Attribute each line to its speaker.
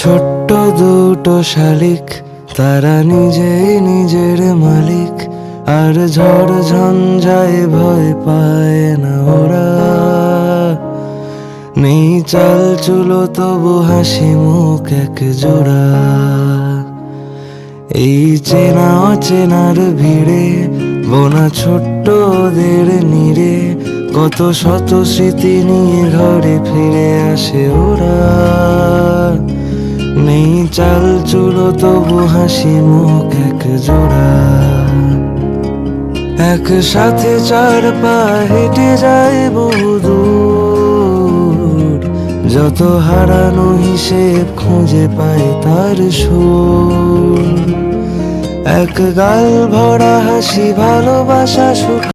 Speaker 1: ছোট্ট দুটো শালিক, তারা নিজেই নিজের মালিক, আর ঝড় ঝঞ্ঝায় ভয় পায় না ওরা। নেই চাল চুল, তবু হাসি মুখ এক জোড়া। এই চেনা অচেনার ভিড়ে, বোনা ছোট্টদের নিরে, কত শত স্মৃতি নিয়ে ঘর আসে ওরা নেই চাল চুলো, তবু হাসি মুখ এক জোড়া। একসাথে চার পা হেঁটে যায় বহুদূর যত হারানো হিসেব খুঁজে পায় তার সুর। এক গাল ভরা হাসি, ভালোবাসা সুখ